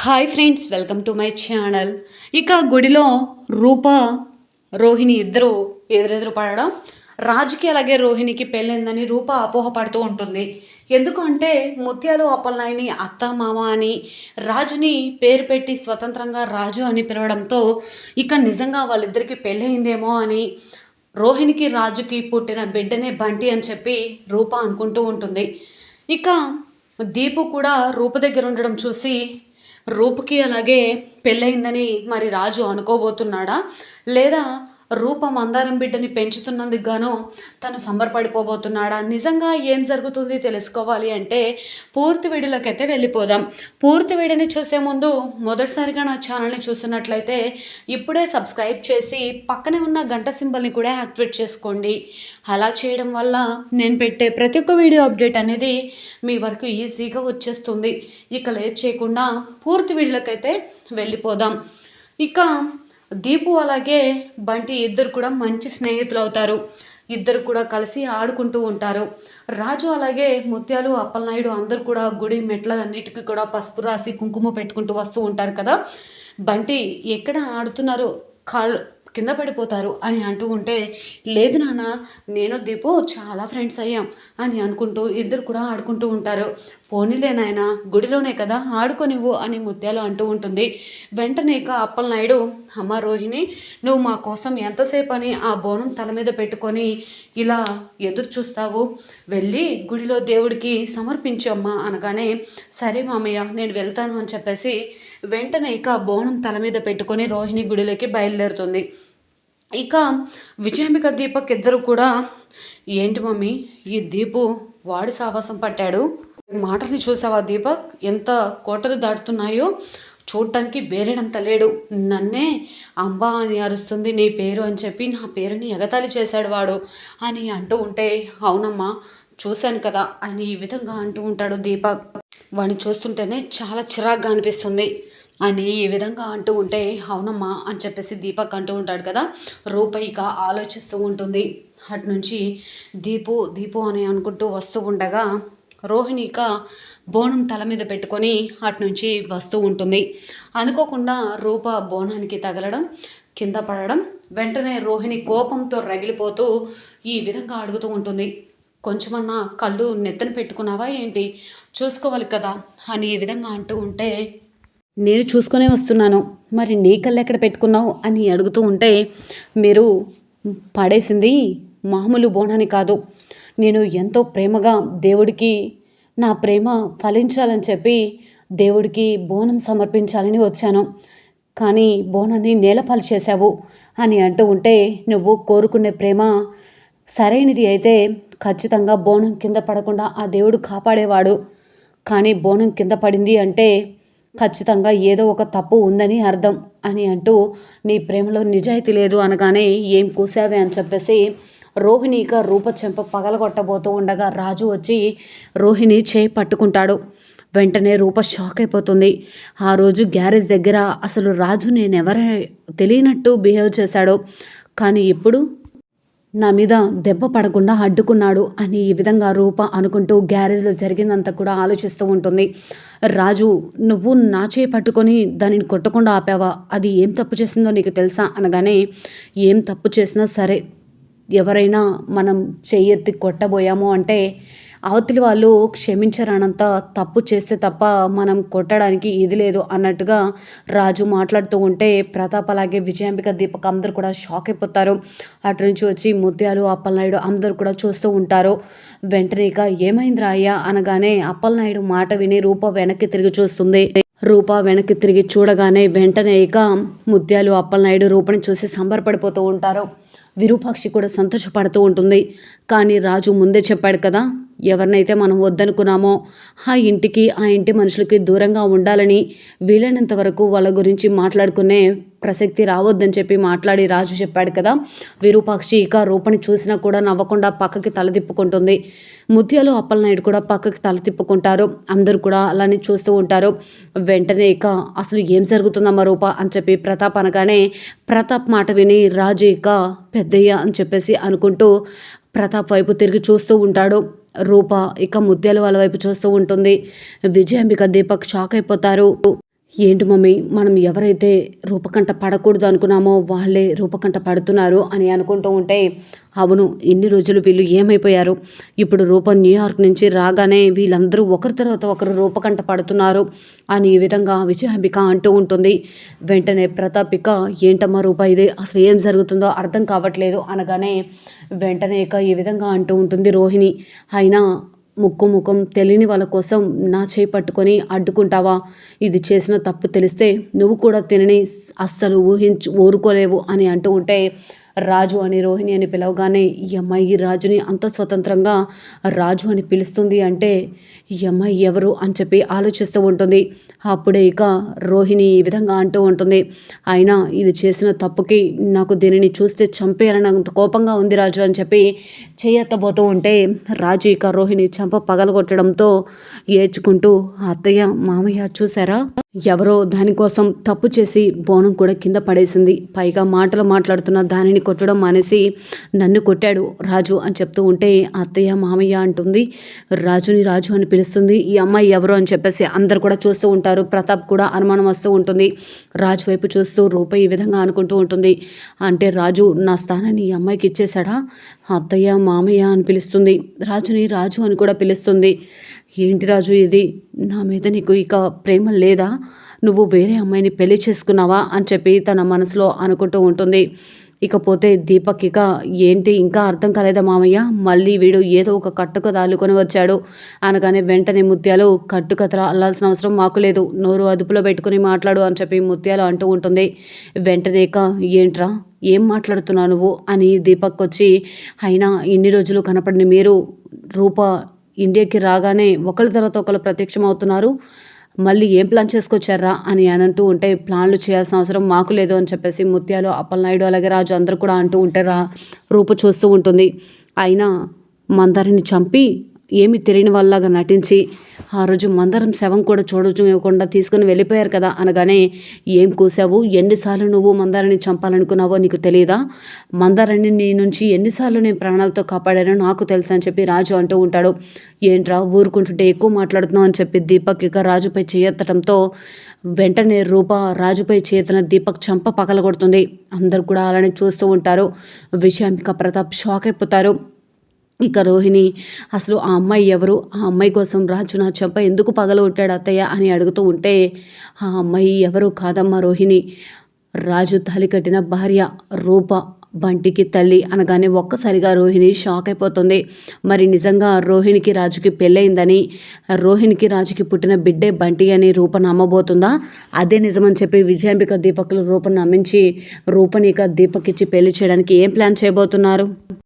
Hi friends welcome to my channel. ఇక గుడిలో రూప రోహిణి ఇద్దరు ఎదురెదురు పడడం రాజుకి అలాగే రోహిణికి పెళ్ళిందని రూప అపోహపడుతూ ఉంటుంది. ఎందుకంటే ముత్యాలు అప్పలనాయని అత్త మామ అని రాజుని పేరు పెట్టి స్వతంత్రంగా రాజు అని పిలవడంతో ఇక నిజంగా వాళ్ళిద్దరికి పెళ్ళయిందేమో అని రోహిణికి రాజుకి పుట్టిన బిడ్డనే బంటి అని చెప్పి రూప అనుకుంటూ ఉంటుంది. ఇక దీపు కూడా రూప దగ్గర ఉండడం చూసి రూపుకి అలాగే పెళ్ళయిందని మరి రాజు అనుకోబోతున్నాడా? లేదా రూపం మందారం బిడ్డని పెంచుతున్నందుకు గాను తను సంబరపడిపోబోతున్నాడా? నిజంగా ఏం జరుగుతుంది తెలుసుకోవాలి అంటే పూర్తి వీడియోలోకైతే వెళ్ళిపోదాం. పూర్తి వీడియోని చూసే ముందు మొదటిసారిగా నా ఛానల్ని చూసినట్లయితే ఇప్పుడే సబ్స్క్రైబ్ చేసి పక్కనే ఉన్న గంట సింబల్ని కూడా యాక్టివేట్ చేసుకోండి. అలా చేయడం వల్ల నేను పెట్టే ప్రతి ఒక్క వీడియో అప్డేట్ అనేది మీ వరకు ఈజీగా వచ్చేస్తుంది. ఇక లేట్ చేయకుండా పూర్తి వీడియోలకైతే వెళ్ళిపోదాం. ఇక దీపు అలాగే బంటి ఇద్దరు కూడా మంచి స్నేహితులు అవుతారు ఇద్దరు కూడా కలిసి ఆడుకుంటూ ఉంటారు. రాజు అలాగే ముత్యాలు అప్పలనాయుడు అందరు కూడా గుడి మెట్ల అన్నిటికీ కూడా పసుపు రాసి కుంకుమ పెట్టుకుంటూ వస్తూ ఉంటారు కదా. బంటి ఎక్కడ ఆడుతున్నారు కాళ్ళు కింద పడిపోతారు అని అంటూ ఉంటే లేదు నాన్న నేను దీపు చాలా ఫ్రెండ్స్ అయ్యాం అని అనుకుంటూ ఇద్దరు కూడా ఆడుకుంటూ ఉంటారు. పోనీలే నాయన గుడిలోనే కదా ఆడుకోనివ్వు అని ముత్యాలు అంటూ ఉంటుంది. వెంటనే ఇక అప్పలనాయుడు అమ్మ రోహిణి నువ్వు మా కోసం ఎంతసేపు అని ఆ బోనం తల మీద పెట్టుకొని ఇలా ఎదురు చూస్తావు? వెళ్ళి గుడిలో దేవుడికి సమర్పించమ్మా అనగానే సరే మామయ్య నేను వెళ్తాను అని చెప్పేసి వెంటనే ఇక బోనం తల మీద పెట్టుకొని రోహిణి గుడిలోకి బయలుదేరుతుంది. ఇక విజయాంబిక దీపక్ ఇద్దరు కూడా ఏంటి మమ్మీ ఈ దీపు వాడి సావాసం పట్టాడు? మాటల్ని చూసావా దీపక్? ఎంత కోటలు దాటుతున్నాయో. చూడటానికి బేరేడంత లేడు. నన్నే అంబా అని అరుస్తుంది నీ పేరు అని చెప్పి నా పేరుని ఎగతాళి చేశాడు వాడు అని అంటూ ఉంటే అవునమ్మా చూశాను కదా అని ఈ విధంగా అంటూ ఉంటాడు దీపక్. వాడిని చూస్తుంటేనే చాలా చిరాగ్గా అనిపిస్తుంది అని ఈ విధంగా అంటూ ఉంటే అవునమ్మా అని చెప్పేసి దీపక్ అంటూ ఉంటాడు కదా రూపాయిక ఆలోచిస్తూ ఉంటుంది. అటు నుంచి దీపు దీపు అని అనుకుంటూ వస్తూ ఉండగా రోహిణి ఇక బోనం తల మీద పెట్టుకొని అటు నుంచి వస్తూ ఉంటుంది. అనుకోకుండా రూప బోనానికి తగలడం కింద పడడం వెంటనే రోహిణి కోపంతో రగిలిపోతూ ఈ విధంగా అడుగుతూ ఉంటుంది. కొంచెమన్నా కళ్ళు నెత్తన పెట్టుకున్నావా ఏంటి? చూసుకోవాలి కదా అని ఈ విధంగా అంటూ ఉంటే నేను చూసుకునే వస్తున్నాను. మరి నీ కళ్ళు ఎక్కడ పెట్టుకున్నావు? అని అడుగుతూ ఉంటే మీరు పడేసింది మామూలు బోనాన్ని కాదు. నేను ఎంతో ప్రేమగా దేవుడికి నా ప్రేమ ఫలించాలని చెప్పి దేవుడికి బోనం సమర్పించాలని వచ్చాను. కానీ బోనాన్ని నేలపాలు చేశావు అని అంటూ ఉంటే నువ్వు కోరుకునే ప్రేమ సరైనది అయితే ఖచ్చితంగా బోనం కింద పడకుండా ఆ దేవుడు కాపాడేవాడు. కానీ బోనం కింద పడింది అంటే ఖచ్చితంగా ఏదో ఒక తప్పు ఉందని అర్థం అని అంటూ నీ ప్రేమలో నిజాయితీ లేదు అనగానే ఏం కూసావే అని చెప్పేసి రోహిణి ఇక రూప చెంప పగలగొట్టబోతూ ఉండగా రాజు వచ్చి రోహిణి చేయి పట్టుకుంటాడు. వెంటనే రూప షాక్ అయిపోతుంది. ఆ రోజు గ్యారేజ్ దగ్గర అసలు రాజు నేను తెలియనట్టు బిహేవ్ చేశాడు. కానీ ఇప్పుడు నా మీద దెబ్బ పడకుండా అడ్డుకున్నాడు అని ఈ విధంగా రూప అనుకుంటూ గ్యారేజ్లో జరిగిందంతా కూడా ఆలోచిస్తూ ఉంటుంది. రాజు నువ్వు నా చేయి పట్టుకొని దానిని కొట్టకుండా ఆపావా? అది ఏం తప్పు చేసిందో నీకు తెలుసా? అనగానే ఏం తప్పు చేసినా సరే ఎవరైనా మనం చెయ్యెత్తి కొట్టబోయాము అంటే అవతలి వాళ్ళు క్షమించరానంత తప్పు చేస్తే తప్ప మనం కొట్టడానికి ఇది లేదు అన్నట్టుగా రాజు మాట్లాడుతూ ఉంటే ప్రతాప్ అలాగే విజయాంబిక దీపక్ అందరు కూడా షాక్ అయిపోతారు. అటు నుంచి వచ్చి ముత్యాలు అప్పలనాయుడు అందరు కూడా చూస్తూ ఉంటారు. వెంటనే ఇక ఏమైందిరా అయ్యా? అనగానే అప్పలనాయుడు మాట విని రూప వెనక్కి తిరిగి చూస్తుంది. రూప వెనక్కి తిరిగి చూడగానే వెంటనే ఇక ముత్యాలు అప్పలనాయుడు రూపని చూసి సంబరపడిపోతూ ఉంటారు. విరూపాక్షి కూడా సంతోషపడుతూ ఉంటుంది. కానీ రాజు ముందే చెప్పాడు కదా ఎవరినైతే మనం వద్దనుకున్నామో ఆ ఇంటికి ఆ ఇంటి మనుషులకి దూరంగా ఉండాలని వీలైనంత వరకు వాళ్ళ గురించి మాట్లాడుకునే ప్రసక్తి రావద్దని చెప్పి మాట్లాడి రాజు చెప్పాడు కదా. విరూపాక్షి ఇక రూపని చూసినా కూడా నవ్వకుండా పక్కకి తలదిప్పుకుంటుంది ముత్యాలు అప్పలనాయుడు కూడా పక్కకి తల తిప్పుకుంటారు. అందరూ కూడా అలానే చూస్తూ ఉంటారు. వెంటనే ఇక అసలు ఏం జరుగుతుందమ్మా రూప అని చెప్పి ప్రతాప్ అనగానే ప్రతాప్ మాట విని రాజు ఇక పెద్దయ్య అని చెప్పేసి అనుకుంటూ ప్రతాప్ వైపు తిరిగి చూస్తూ ఉంటాడు. రూప ఇక ముత్యాలు వాళ్ళ వైపు చూస్తూ ఉంటుంది. విజయాంబిక దీపక్ షాక్ అయిపోతారు. ఏంటి మమ్మీ మనం ఎవరైతే రూపకంట పడకూడదు అనుకున్నామో వాళ్ళే రూపకంట పడుతున్నారు అని అనుకుంటూ ఉంటే అవును ఇన్ని రోజులు వీళ్ళు ఏమైపోయారు? ఇప్పుడు రూప న్యూయార్క్ నుంచి రాగానే వీళ్ళందరూ ఒకరి తర్వాత ఒకరు రూపకంట పడుతున్నారు అని ఈ విధంగా విజయాంబిక అంటూ ఉంటుంది. వెంటనే ప్రతాపిక ఏంటమ్మా రూప ఇది అసలు ఏం జరుగుతుందో అర్థం కావట్లేదు అనగానే వెంటనే ఇక ఈ విధంగా అంటూ ఉంటుంది రోహిణి. అయినా ముక్కు ముఖం తెలియని వాళ్ళ కోసం నా చేయి పట్టుకొని అడ్డుకుంటావా? ఇది చేసిన తప్పు తెలిస్తే నువ్వు కూడా తినని అస్సలు ఊహించు ఊరుకోలేవు అని అంటూ ఉంటే రాజు అని రోహిణి అని పిలవగానే ఈ అమ్మాయి రాజుని అంత స్వతంత్రంగా రాజు అని పిలుస్తుంది అంటే ఈ అమ్మాయి ఎవరు అని చెప్పి ఆలోచిస్తూ ఉంటుంది. అప్పుడే ఇక రోహిణి ఈ విధంగా అంటూ ఉంటుంది. అయినా ఇది చేసిన తప్పుకి నాకు దీనిని చూస్తే చంపేయాలని అంత కోపంగా ఉంది రాజు అని చెప్పి చేయెత్తబోతూ ఉంటే రాజు ఇక రోహిణి చంప పగలగొట్టడంతో ఏడ్చుకుంటూ అత్తయ్య మామయ్య చూసారా ఎవరో దానికోసం తప్పు చేసి బోనం కూడా కింద పడేసింది. పైగా మాటలు మాట్లాడుతున్న దానిని కొట్టడం మానేసి నన్ను కొట్టాడు రాజు అని చెప్తూ ఉంటే అత్తయ్య మామయ్య అంటుంది రాజుని రాజు అని పిలుస్తుంది. ఈ అమ్మాయి ఎవరు? అని చెప్పేసి అందరు కూడా చూస్తూ ఉంటారు. ప్రతాప్ కూడా అనుమానం వస్తూ ఉంటుంది. రాజు వైపు చూస్తూ రూప ఈ విధంగా అనుకుంటూ ఉంటుంది. అంటే రాజు నా స్థానాన్ని ఈ అమ్మాయికి ఇచ్చేశాడా? అత్తయ్య మామయ్య అని పిలుస్తుంది. రాజుని రాజు అని కూడా పిలుస్తుంది. ఏంటి రాజు ఇది? నా మీద నీకు ఇక ప్రేమ లేదా? నువ్వు వేరే అమ్మాయిని పెళ్ళి చేసుకున్నావా? అని చెప్పి తన మనసులో అనుకుంటూ ఉంటుంది. ఇకపోతే దీపక్ ఇక ఏంటి ఇంకా అర్థం కాలేదా మామయ్య? మళ్ళీ వీడు ఏదో ఒక కట్టుక దాలుకొని వచ్చాడు. అనగానే వెంటనే ముత్యాలు కట్టుకథ అల్లాల్సిన అవసరం మాకు లేదు. నోరు అదుపులో పెట్టుకుని మాట్లాడు అని చెప్పి ముత్యాలు అంటూ ఉంటుంది. వెంటనే ఇక ఏంట్రా ఏం మాట్లాడుతున్నావు నువ్వు? అని దీపక్ వచ్చి అయినా ఇన్ని రోజులు కనపడిన మీరు రూప ఇండియాకి రాగానే ఒకరి తర్వాత ఒకరు ప్రత్యక్షం అవుతున్నారు మళ్ళీ ఏం ప్లాన్ చేసుకొచ్చారా అని అని అంటూ ఉంటే ప్లాన్లు చేయాల్సిన అవసరం మాకు లేదు అని చెప్పేసి ముత్యాలు అప్పలనాయుడు అలాగే రాజు అందరూ కూడా అంటూ ఉంటే రా రూపు చూస్తూ ఉంటుంది. అయినా మందరిని చంపి ఏమి తెలియని వాళ్ళలాగా నటించి ఆ రోజు మందరం శవం కూడా చూడకుండా తీసుకుని వెళ్ళిపోయారు కదా అనగానే ఏం కూసావు? ఎన్నిసార్లు నువ్వు మందారాన్ని చంపాలనుకున్నావో నీకు తెలియదా మందారాన్ని నీ నుంచి ఎన్నిసార్లు నేను ప్రాణాలతో కాపాడానో నాకు తెలుసు? అని చెప్పి రాజు అంటూ ఉంటాడు. ఏంట్రా ఊరుకుంటుంటే ఎక్కువ మాట్లాడుతున్నావు అని చెప్పి దీపక్ ఇక రాజుపై చేయెత్తడంతో వెంటనే రూప రాజుపై చేతన దీపక్ చంప పగలగొడుతుంది. అందరు కూడా అలానే చూస్తూ ఉంటారు. విషయాంబిక ప్రతాప్ షాక్ అయిపోతారు. ఇక రోహిణి అసలు ఆ అమ్మాయి ఎవరు? ఆ అమ్మాయి కోసం రాజు నా చెంప ఎందుకు పగలగొట్టాడు అత్తయ్య? అని అడుగుతూ ఉంటే ఆ అమ్మాయి ఎవరు కాదమ్మా రోహిణి? రాజు తాలి కట్టిన భార్య రూప బంటికి తల్లి అనగానే ఒక్కసారిగా రోహిణి షాక్ అయిపోతుంది. మరి నిజంగా రోహిణికి రాజుకి పెళ్ళయిందని రోహిణికి రాజుకి పుట్టిన బిడ్డే బంటి అని రూప నమ్మబోతుందా? అదే నిజమని చెప్పి విజయాంబిక దీపకులు రూపను నమ్మించి రూపని ఇక దీపక్ ఇచ్చి పెళ్ళి చేయడానికి ఏం ప్లాన్ చేయబోతున్నారు?